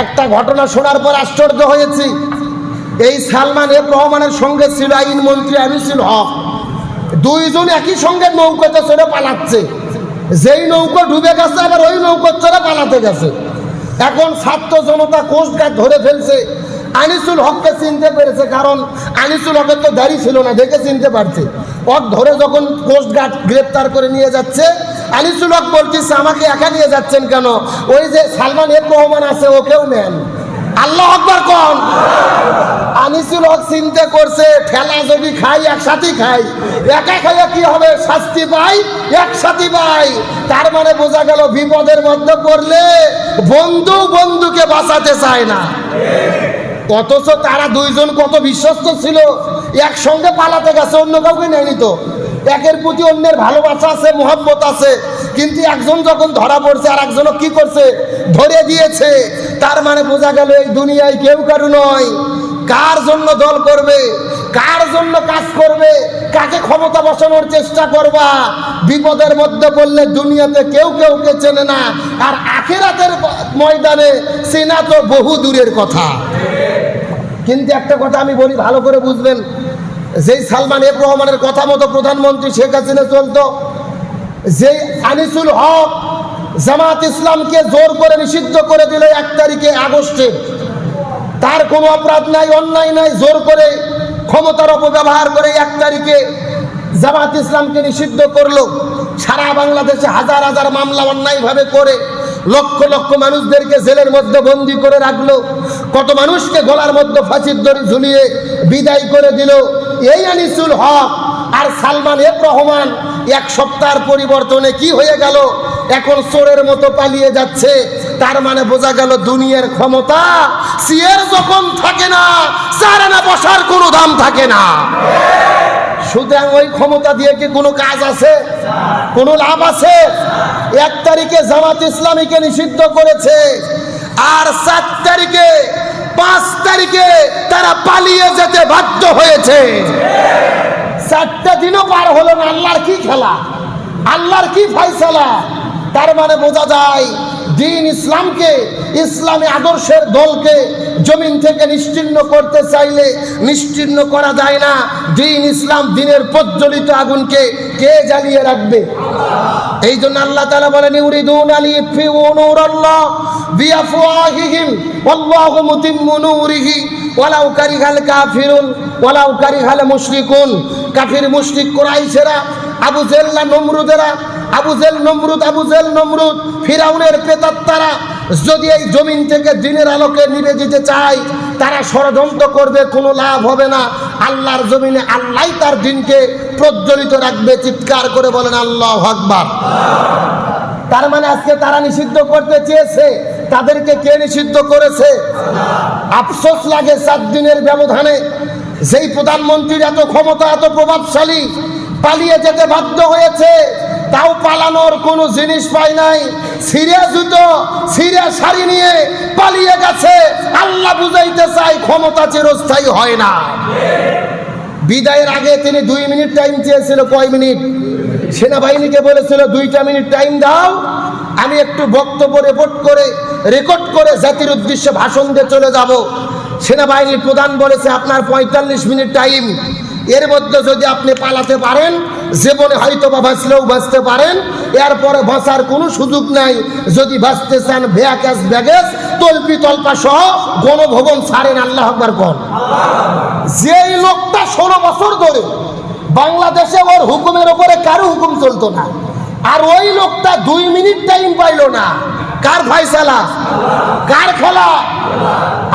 একটা ঘটনা শোনার পর আশ্চর্য হয়েছি। এই সালমান এফ রহমানের সঙ্গে ছিল আইন মন্ত্রী আনিসুল হক। দুইজন একই সঙ্গে নৌকাতে চড়ে পালাচ্ছে। যেই নৌকো ডুবে গেছে, আবার ওই নৌকো চড়ে পালাতে গেছে। এখন ছাত্র জনতা কোস্টগার্ড ধরে ফেলছে। আনিসুল হককে চিনতে পেরেছে, কারণ আনিসুল হকের তো দাড়ি ছিল না, দেখে চিনতে পারছে। ওর ধরে যখন কোস্টগার্ড গ্রেপ্তার করে নিয়ে যাচ্ছে আনিসুল হক বলতেছে, আমাকে একা নিয়ে যাচ্ছেন কেন? ওই যে সালমান এফ রহমান আছে, ওকেও নেন। আল্লাহ আকবর কন। আনিসুল হক চিন্তা করছে, ঠেলা যদি খাই একসাথেই খাই, একা খাইয়া কি হবে? শাস্তি পাই, একসাথে পাই। তার মানে বোঝা গেল, বিপদের মধ্যে পড়লে বন্ধু বন্ধুকে বাঁচাতে চায় না। অথচ তারা দুইজন কত বিশ্বস্ত ছিল, একসঙ্গে পালাতে গেছে, অন্য কাউকে নেয়নি তো। একের প্রতি অন্যের ভালোবাসা আছে মোহাম্মত আছে। কিন্তু একজন যখন ধরা পড়ছে আর একজনও কি করছে? ধরে দিয়েছে। তার মানে বোঝা গেল এই দুনিয়ায় কেউ কারু নয়। কার জন্য দল করবে? কার জন্য কাজ করবে? কাকে ক্ষমতা বসানোর চেষ্টা করবা? বিপদের মধ্যে পড়লে দুনিয়াতে কেউ কেউ কে চেনে না। আর আখেরাতের ময়দানে চেনা তো বহু দূরের কথা। কিন্তু একটা কথা আমি বলি, ভালো করে বুঝবেন। যেই সালমান এফ রহমানের কথা মতো প্রধানমন্ত্রী শেখ হাসিনা চলতো যে আনিসুল হক জামাত ইসলামকে জোর করে নিষিদ্ধ করে দিল এক তারিখে আগস্টে, তার কোনো অপরাধ নাই, অন্যায় নাই, জোর করে ক্ষমতার অপব্যবহার করে এক তারিখে জামাত ইসলামকে নিষিদ্ধ করল। সারা বাংলাদেশে হাজার হাজার মামলা অন্যায়ভাবে করে, লক্ষ লক্ষ মানুষদেরকে জেলের মধ্যে বন্দি করে রাখল। কত মানুষকে গলার মধ্যে ফাঁসির দড়ি ঝুলিয়ে বিদায় করে দিল। এই আনিসুল হক আর সালমান এফ রহমান এক সপ্তাহের পরিবর্তনে কি হয়ে গেল? এখন চোরের মতো পালিয়ে যাচ্ছে। তার মানে বোঝা গেল দুনিয়ার ক্ষমতা সিয়ের যখন থাকে না চারানা বসার কোনো দাম থাকে না। সুতরাং ওই ক্ষমতা দিয়ে কি কোনো কাজ আছে? কোনো লাভ আছে? এক তারিখে জামাত ইসলামীকে নিষিদ্ধ করেছে, আর চার তারিখে তারিখে তারা পালিয়ে যেতে বাধ্য হয়েছে। চারটা দিনও পার হলো না, আল্লাহর কি খেলা? আল্লাহর কি ফয়সালা? তার মানে বোঝা যায়, দিন ইসলামকে, ইসলামী আদর্শের দলকে জমিন থেকে নিশ্চিহ্ন করতে চাইলে নিশ্চিহ্ন করা যায় না। দিন ইসলাম দিনের প্রজ্বলিত আগুনকে কে জ্বালিয়ে রাখবে? এই জন্য আল্লাহ তাআলা বলেন, ইউরিদুন আলি ইফিউ নূরাল্লাহ বিআফওয়াহিহিম। ওয়াল্লাহু মুতিম্মু নূরিহি, ওয়ালাউ কারিহাল কাফিরুন, ওয়ালাউ কারিহাল মুশরিকুন। কাফির মুশরিক কুরাইশেরা, আবু জেল্লা নমরুদেরা, Abu Jahl Nimrod, Abu Jahl Nimrod, ফিরাউনের প্রেতাত্মারা যদি এই জমিন থেকে দিনের আলোকে নিবে দিতে চায়, তারা ষড়যন্ত্র করবে, কোনো লাভ হবে না। আল্লাহর জমিনে আল্লাহ তার দিনকে প্রজ্বলিত রাখবে, চিৎকার করে বলেন আল্লাহ আকবার। তার মানে আজকে তারা নিষিদ্ধ করতে চেয়েছে তাদেরকে কে নিষিদ্ধ করেছে? আফসোস লাগে সাত দিনের ব্যবধানে। যেই প্রধানমন্ত্রীর এত ক্ষমতা, এত প্রভাবশালী পালিয়ে যেতে বাধ্য হয়েছে, তাও পালানোর কোনো জিনিস পায় নাই। সিরিয়া জুতো সিরিয়া শাড়ি নিয়ে পালিয়ে গেছে। আল্লাহ বুঝাইতে চাই ক্ষমতা চিরস্থায়ী হয় না। বিদায়ের আগে তিনি দুই মিনিট টাইম চেয়েছিল। কয় মিনিট? সেনাবাহিনীকে বলেছিল, দুইটা মিনিট টাইম দাও। আমি একটু বক্তব্য রেকর্ড করে রেকর্ড করে জাতির উদ্দেশ্যে ভাষণ দিয়ে চলে যাব। সেনাবাহিনীর প্রধান বলেছে, আপনার পঁয়তাল্লিশ মিনিট টাইম এর মধ্যে যদি আপনি পালাতে পারেন, জীবনে হয়তো বা বাঁচলেও বাঁচতে পারেন। এরপরে বাঁচার কোনো সুযোগ নাই। যদি বাঁচতে চান ভ্যাকাস ব্যাগেজ তল্পি তল্পা সহ গণভবন ছাড়েন, আল্লাহ আকবার কর যেই লোকটা ষোলো বছর ধরে বাংলাদেশে ওর হুকুমের ওপরে কারও হুকুম চলতো না। আর ওই লোকটা দুই মিনিট টাইম পাইল না। কার ফাইসালা? কার খেলা?